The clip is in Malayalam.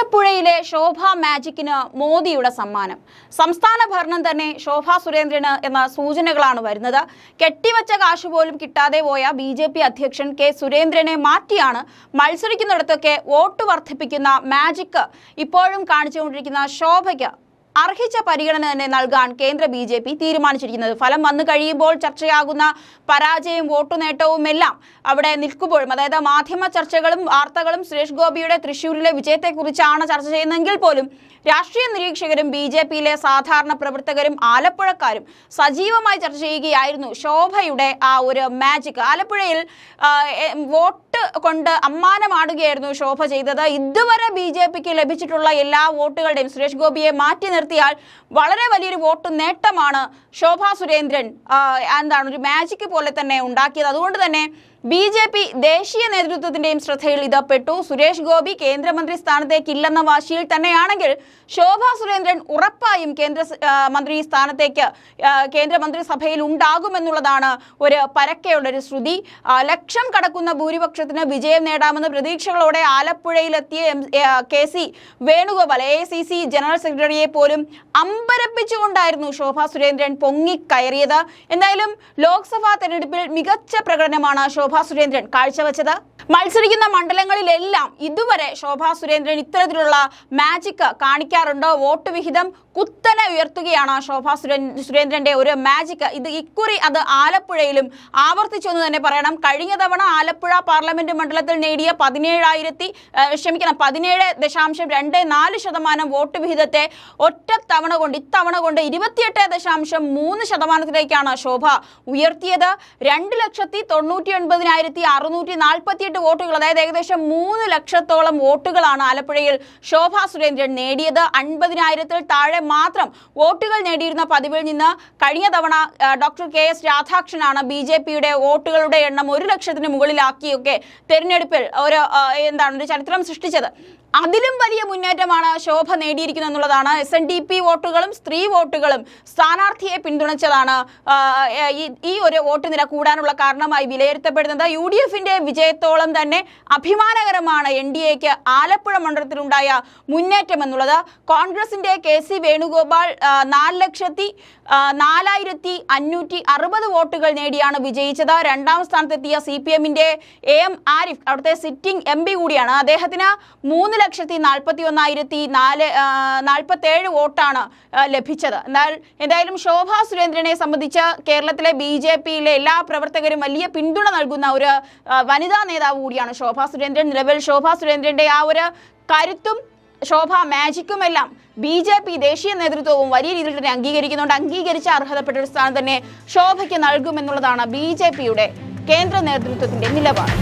ആലപ്പുഴയിലെ ശോഭ മാജിക്കിന് മോദിയുടെ സമ്മാനം. സംസ്ഥാന ഭരണം തന്നെ ശോഭ സുരേന്ദ്രന് എന്ന സൂചനകളാണ് വരുന്നത്. കെട്ടിവച്ച കാശ് പോലും കിട്ടാതെ പോയ ബി ജെ പി അധ്യക്ഷൻ കെ സുരേന്ദ്രനെ മാറ്റിയാണ് മത്സരിക്കുന്നിടത്തൊക്കെ വോട്ട് വർദ്ധിപ്പിക്കുന്ന മാജിക്ക് ഇപ്പോഴും കാണിച്ചുകൊണ്ടിരിക്കുന്ന ശോഭയ്ക്ക് അർഹിച്ച പരിഗണന തന്നെ നൽകാൻ കേന്ദ്ര ബി ജെ പി തീരുമാനിച്ചിരിക്കുന്നത്. ഫലം വന്നു കഴിയുമ്പോൾ ചർച്ചയാകുന്ന പരാജയം വോട്ടുനേട്ടവും എല്ലാം അവിടെ നിൽക്കുമ്പോഴും അതായത് മാധ്യമ ചർച്ചകളും വാർത്തകളും സുരേഷ് ഗോപിയുടെ തൃശ്ശൂരിലെ വിജയത്തെക്കുറിച്ചാണ് ചർച്ച ചെയ്യുന്നതെങ്കിൽ പോലും രാഷ്ട്രീയ നിരീക്ഷകരും ബി ജെ പിയിലെ സാധാരണ പ്രവർത്തകരും ആലപ്പുഴക്കാരും സജീവമായി ചർച്ച ചെയ്യുകയായിരുന്നു ശോഭയുടെ ആ ഒരു മാജിക് ആലപ്പുഴയിൽ വോട്ട് കൊണ്ട് അമ്മാനമാടുകയായിരുന്നു ശോഭ ചെയ്തത്. ഇതുവരെ ബി ജെ പിക്ക് ലഭിച്ചിട്ടുള്ള എല്ലാ വോട്ടുകളുടെയും സുരേഷ് ഗോപിയെ മാറ്റി നിർത്തിയാൽ വളരെ വലിയൊരു വോട്ട് നേട്ടമാണ് ശോഭ സുരേന്ദ്രൻ എന്താണ് ഒരു മാജിക് പോലെ തന്നെ ഉണ്ടാക്കിയത്. അതുകൊണ്ട് തന്നെ ബി ജെ പി ദേശീയ നേതൃത്വത്തിന്റെയും ശ്രദ്ധയിൽ ഇത് പെട്ടു. സുരേഷ് ഗോപി കേന്ദ്രമന്ത്രി സ്ഥാനത്തേക്കില്ലെന്ന വാശിയിൽ തന്നെയാണെങ്കിൽ ശോഭാ സുരേന്ദ്രൻ ഉറപ്പായും കേന്ദ്ര മന്ത്രി സ്ഥാനത്തേക്ക് കേന്ദ്രമന്ത്രിസഭയിൽ ഉണ്ടാകുമെന്നുള്ളതാണ് ഒരു പരക്കെയുള്ള ഒരു ശ്രുതി ലക്ഷം കടക്കുന്ന ഭൂരിപക്ഷത്തിന് വിജയം നേടാമെന്ന പ്രതീക്ഷകളോടെ ആലപ്പുഴയിലെത്തിയ K C Venugopal A C C general സെക്രട്ടറിയെ പോലും അമ്പരപ്പിച്ചുകൊണ്ടായിരുന്നു ശോഭാ സുരേന്ദ്രൻ പൊങ്ങിക്കയറിയത് എന്തായാലും ലോക്സഭാ തെരഞ്ഞെടുപ്പിൽ മികച്ച പ്രകടനമാണ് ശോഭ സുരേന്ദ്രൻ കാഴ്ചവെച്ചത്. മത്സരിക്കുന്ന മണ്ഡലങ്ങളിലെല്ലാം ഇതുവരെ ശോഭാ സുരേന്ദ്രൻ ഇത്തരത്തിലുള്ള മാജിക് കാണിക്കാറുണ്ടോ? വോട്ട് വിഹിതം കുത്തനെ ഉയർത്തുകയാണ് ശോഭ സുരേ- സുരേന്ദ്രന്റെ ഒരു മാജിക് ഇത് ഇക്കുറി അത് ആലപ്പുഴയിലും ആവർത്തിച്ചു എന്ന് തന്നെ പറയണം. കഴിഞ്ഞ തവണ ആലപ്പുഴ പാർലമെന്റ് മണ്ഡലത്തിൽ നേടിയ പതിനേഴായിരത്തി ക്ഷമിക്കണം പതിനേഴ് ദശാംശം രണ്ട് നാല് ശതമാനം വോട്ട് വിഹിതത്തെ ഒറ്റ തവണ കൊണ്ട് ഇത്തവണ കൊണ്ട് ഇരുപത്തിയെട്ട് ദശാംശം മൂന്ന് ശതമാനത്തിലേക്കാണ് ശോഭ ഉയർത്തിയത്. രണ്ട് ലക്ഷത്തി തൊണ്ണൂറ്റി ഒൻപതിനായിരത്തി അറുന്നൂറ്റി നാൽപ്പത്തിയെട്ട് വോട്ടുകൾ അതായത് ഏകദേശം മൂന്ന് ലക്ഷത്തോളം വോട്ടുകളാണ് ആലപ്പുഴയിൽ ശോഭ സുരേന്ദ്രൻ നേടിയത്. അൻപതിനായിരത്തിൽ താഴെ മാത്രം വോട്ടുകൾ നേടിയിരുന്ന പതിവിൽ നിന്ന് കഴിഞ്ഞ തവണ ഡോക്ടർ കെ എസ് രാധാകൃഷ്ണനാണ് ബി ജെ പിയുടെ വോട്ടുകളുടെ എണ്ണം ഒരു ലക്ഷത്തിന് മുകളിലാക്കിയൊക്കെ തെരഞ്ഞെടുപ്പിൽ ഒരു എന്താണ് ഒരു ചരിത്രം സൃഷ്ടിച്ചത്. അതിലും വലിയ മുന്നേറ്റമാണ് ശോഭ നേടിയിരിക്കുന്നത് എന്നുള്ളതാണ് എസ് എൻ ഡി പി വോട്ടുകളും സ്ത്രീ വോട്ടുകളും സ്ഥാനാർത്ഥിയെ പിന്തുണച്ചതാണ് ഈ- ഒരു വോട്ട് നില കൂടാനുള്ള കാരണമായി വിലയിരുത്തപ്പെടുന്നത്. യു ഡി എഫിന്റെ വിജയത്തോളം തന്നെ അഭിമാനകരമാണ് എൻ ഡി എക്ക് ആലപ്പുഴ മണ്ഡലത്തിലുണ്ടായ മുന്നേറ്റം എന്നുള്ളത് കോൺഗ്രസിന്റെ കെ സി വേണുഗോപാൽ നാല് ലക്ഷത്തി നാലായിരത്തി അഞ്ഞൂറ്റി അറുപത് വോട്ടുകൾ നേടിയാണ് വിജയിച്ചത്. രണ്ടാം സ്ഥാനത്തെത്തിയ സി പി എമ്മിന്റെ എ എം ആരിഫ് അവിടുത്തെ സിറ്റിംഗ് എം പി കൂടിയാണ്. അദ്ദേഹത്തിന് മൂന്ന് ലക്ഷത്തി നാൽപ്പത്തി ഒന്നായിരത്തി നാല് നാൽപ്പത്തേഴ് വോട്ടാണ് ലഭിച്ചത്. എന്നാൽ എന്തായാലും ശോഭ സുരേന്ദ്രനെ സംബന്ധിച്ച് കേരളത്തിലെ ബി ജെ പിയിലെ എല്ലാ പ്രവർത്തകരും വലിയ പിന്തുണ നൽകുന്ന ഒരു വനിതാ നേതാവ് കൂടിയാണ് ശോഭ സുരേന്ദ്രൻ. നിലവിൽ ശോഭ സുരേന്ദ്രന്റെ ആ ഒരു കരുത്തും ശോഭ മാജിക്കുമെല്ലാം ബി ജെ പി ദേശീയ നേതൃത്വവും വലിയ രീതിയിൽ തന്നെ അംഗീകരിക്കുന്നുണ്ട്. അംഗീകരിച്ച അർഹതപ്പെട്ട ഒരു സ്ഥാനം തന്നെ ശോഭയ്ക്ക് നൽകുമെന്നുള്ളതാണ് ബി ജെ പിയുടെ കേന്ദ്ര നേതൃത്വത്തിന്റെ നിലപാട്.